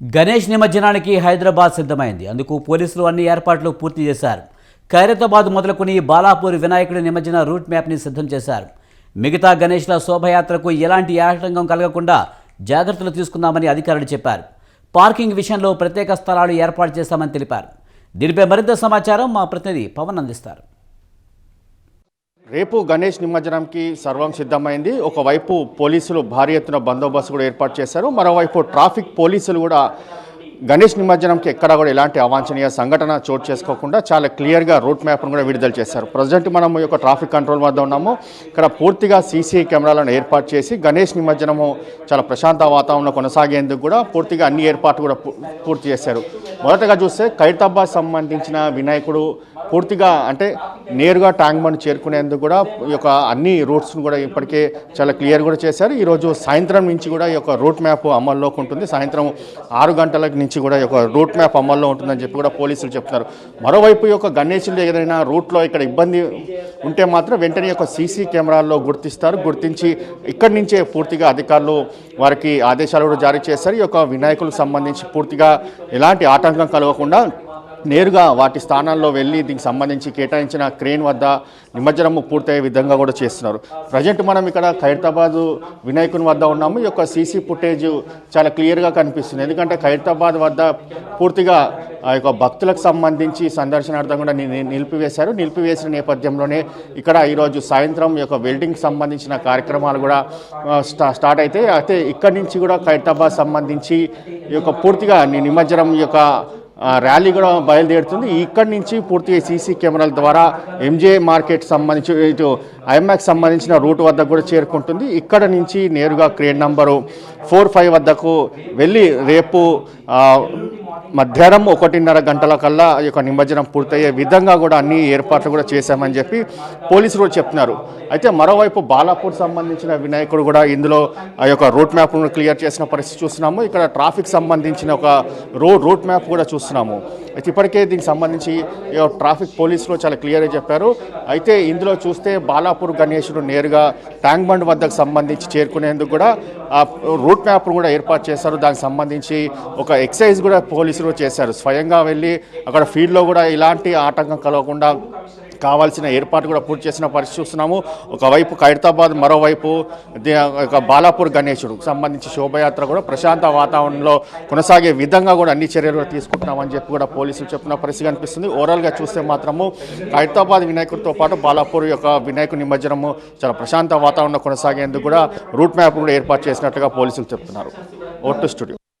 గణేష్ నిమజ్జనానికి హైదరాబాద్ సిద్ధమైంది. అందుకు పోలీసులు అన్ని ఏర్పాట్లు పూర్తి చేశారు. ఖైరతాబాద్ మొదలుకొని బాలాపూర్ వినాయకుడి నిమజ్జన రూట్ మ్యాప్ని సిద్ధం చేశారు. మిగతా గణేష్ల శోభయాత్రకు ఎలాంటి ఆటంకం కలగకుండా జాగ్రత్తలు తీసుకున్నామని అధికారులు చెప్పారు. పార్కింగ్ విషయంలో ప్రత్యేక స్థలాలు ఏర్పాటు చేశామని తెలిపారు. దీనిపై మరింత సమాచారం మా ప్రతినిధి పవన్ అందిస్తారు. రేపు గణేష్ నిమజ్జనంకి సర్వం సిద్ధమైంది. ఒకవైపు పోలీసులు భారీ ఎత్తున బందోబస్తు కూడా ఏర్పాటు చేశారు. మరోవైపు ట్రాఫిక్ పోలీసులు కూడా గణేష్ నిమజ్జనంకి ఎక్కడ కూడా ఎలాంటి అవాంఛనీయ సంఘటన చోటు చేసుకోకుండా చాలా క్లియర్గా రూట్ మ్యాప్ను కూడా విడుదల చేశారు. ప్రజెంట్ మనం యొక్క ట్రాఫిక్ కంట్రోల్ వద్ద ఉన్నాము. ఇక్కడ పూర్తిగా సీసీ కెమెరాలను ఏర్పాటు చేసి గణేష్ నిమజ్జనము చాలా ప్రశాంత వాతావరణంలో కొనసాగేందుకు కూడా పూర్తిగా అన్ని ఏర్పాట్లు కూడా పూర్తి చేశారు. మొదటగా చూస్తే ఖైరతాబాద్ సంబంధించిన వినాయకుడు పూర్తిగా అంటే నేరుగా ట్యాంక్ బండ్ చేరుకునేందుకు కూడా ఈ యొక్క అన్ని రూట్స్ను కూడా ఇప్పటికే చాలా క్లియర్ కూడా చేశారు. ఈరోజు సాయంత్రం నుంచి కూడా ఈ యొక్క రూట్ మ్యాప్ అమల్లోకి ఉంటుంది. సాయంత్రం ఆరు గంటల నుంచి కూడా ఈ యొక్క రూట్ మ్యాప్ అమల్లో ఉంటుందని చెప్పి కూడా పోలీసులు చెప్తున్నారు. మరోవైపు ఈ యొక్క గణేశుడు ఏదైనా రూట్లో ఇక్కడ ఇబ్బంది ఉంటే మాత్రం వెంటనే యొక్క సీసీ కెమెరాల్లో గుర్తిస్తారు. గుర్తించి ఇక్కడి నుంచే పూర్తిగా అధికారులు వారికి ఆదేశాలు కూడా జారీ చేస్తారు ఈ యొక్క వినాయకులకు సంబంధించి పూర్తిగా ఎలాంటి ఆట ఆటంకం కలగకుండా నేరుగా వాటి స్థానాల్లో వెళ్ళి దీనికి సంబంధించి కేటాయించిన క్రేన్ వద్ద నిమజ్జనము పూర్తయ్యే విధంగా కూడా చేస్తున్నారు. ప్రజెంట్ మనం ఇక్కడ ఖైరతాబాద్ వినాయకుని వద్ద ఉన్నాము. ఈ యొక్క సీసీ ఫుటేజ్ చాలా క్లియర్గా కనిపిస్తుంది. ఎందుకంటే ఖైరతాబాద్ వద్ద పూర్తిగా ఆ యొక్క భక్తులకు సంబంధించి సందర్శనార్థం కూడా నిలిపివేశారు. నిలిపివేసిన నేపథ్యంలోనే ఇక్కడ ఈరోజు సాయంత్రం యొక్క వెల్డింగ్ సంబంధించిన కార్యక్రమాలు కూడా స్టా స్టార్ట్ అయితే అయితే ఇక్కడి నుంచి కూడా ఖైరతాబాద్ సంబంధించి ఈ యొక్క పూర్తిగా నిమజ్జనం యొక్క ర్యాలీ కూడా బయలుదేరుతుంది. ఇక్కడి నుంచి పూర్తిగా సీసీ కెమెరాల ద్వారా ఎంజే మార్కెట్ సంబంధించి ఇటు ఐమాక్స్ సంబంధించిన రూట్ వద్దకు కూడా చేరుకుంటుంది. ఇక్కడ నుంచి నేరుగా క్రేన్ నంబరు ఫోర్ ఫైవ్ వద్దకు వెళ్ళి రేపు మధ్యాహ్నం ఒకటిన్నర గంటల కల్లా ఈ యొక్క నిమజ్జనం పూర్తయ్యే విధంగా కూడా అన్ని ఏర్పాట్లు కూడా చేశామని చెప్పి పోలీసులు కూడా చెప్తున్నారు అయితే మరోవైపు బాలాపూర్ సంబంధించిన వినాయకుడు కూడా ఇందులో ఆ యొక్క రూట్ మ్యాప్ను క్లియర్ చేసిన పరిస్థితి చూస్తున్నాము. ఇక్కడ ట్రాఫిక్ సంబంధించిన ఒక రోడ్ రూట్ మ్యాప్ కూడా చూస్తున్నాము. అయితే ఇప్పటికే దీనికి సంబంధించి ట్రాఫిక్ పోలీసులు చాలా క్లియర్గా చెప్పారు. అయితే ఇందులో చూస్తే బాలాపూర్ గణేశుడు నేరుగా ట్యాంక్ బండ్ వద్దకు సంబంధించి చేరుకునేందుకు కూడా ఆ రూట్ మ్యాప్ను కూడా ఏర్పాటు చేశారు. దానికి సంబంధించి ఒక ఎక్సైజ్ కూడా పోలీసులు చేశారు. స్వయంగా వెళ్ళి అక్కడ ఫీల్డ్లో కూడా ఇలాంటి ఆటంకం కలగకుండా కావాల్సిన ఏర్పాటు కూడా పూర్తి చేసిన పరిస్థితి చూస్తున్నాము. ఒకవైపు ఖైరతాబాద్ మరోవైపు ఒక బాలాపూర్ గణేశుడు సంబంధించి శోభయాత్ర కూడా ప్రశాంత వాతావరణంలో కొనసాగే విధంగా కూడా అన్ని చర్యలు తీసుకుంటున్నామని చెప్పి కూడా పోలీసులు చెప్పిన పరిస్థితి కనిపిస్తుంది. ఓవరాల్గా చూస్తే మాత్రము ఖైరతాబాద్ వినాయకుడితో పాటు బాలాపూర్ యొక్క వినాయకుడి నిమజ్జనము చాలా ప్రశాంత వాతావరణంలో కొనసాగేందుకు కూడా రూట్ మ్యాప్ కూడా ఏర్పాటు చేసినట్లుగా పోలీసులు చెప్తున్నారు. Vote studio.